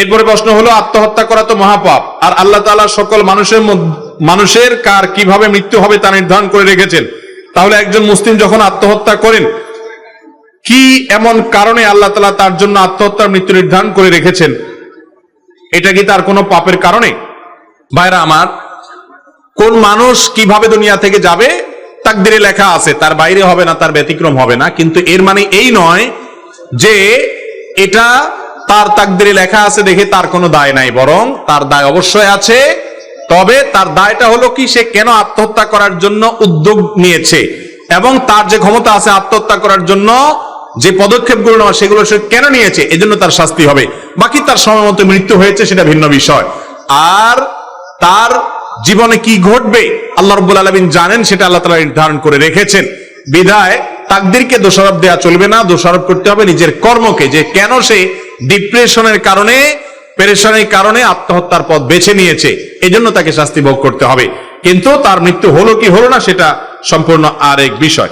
এরপরে প্রশ্ন হলো, আত্মহত্যা করা তো মহাপাপ। আর আল্লাহ তাআলা সকল মানুষের মানুষের কার কীভাবে মৃত্যু হবে তা নির্ধারণ করে রেখেছেন। তাহলে একজন মুসলিম যখন আত্মহত্যা করেন, কি এমন কারণে আল্লাহ তালা তার জন্য আত্মহত্যার মৃত্যু নির্ধারণ করে রেখেছেন? এটা কি তার কোনো পাপের কারণে? ভাইরা আমার, কোন মানুষ কীভাবে দুনিয়া থেকে যাবে, তাকদিরে লেখা আছে, তার বাইরে হবে না, তার ব্যতিক্রম হবে না। কিন্তু এর মানে এই নয় যে এটা তার তাকদিরে লেখা আছে দেখে তার কোনো দায় নাই, বরং তার দায় অবশ্যই আছে। তবে তার দায়টা হলো কি, সে কেন আত্মহত্যা করার জন্য উদ্যোগ নিয়েছে এবং তার যে ক্ষমতা আছে আত্মহত্যা করার জন্য যে পদক্ষেপগুলো নেওয়া, সেগুলো সে কেন নিয়েছে, এজন্য তার শাস্তি হবে। বাকি তার সময় মতো মৃত্যু হয়েছে, সেটা ভিন্ন বিষয়। আর তার জীবনে কি ঘটবে, আল্লাহ রব্বুল আলমিন জানেন, সেটা আল্লাহ তালা নির্ধারণ করে রেখেছেন। বিধায় তাকদিরকে দোষারোপ দেওয়া চলবে না, দোষারোপ করতে হবে নিজের কর্মকে, যে কেন সে ডিপ্রেশনের কারণে, পেরেশনের কারণে আত্মহত্যার পথ বেছে নিয়েছে, এজন্য তাকে শাস্তি ভোগ করতে হবে। কিন্তু তার মৃত্যু হলো কি হলো না, সেটা সম্পূর্ণ আরেক বিষয়।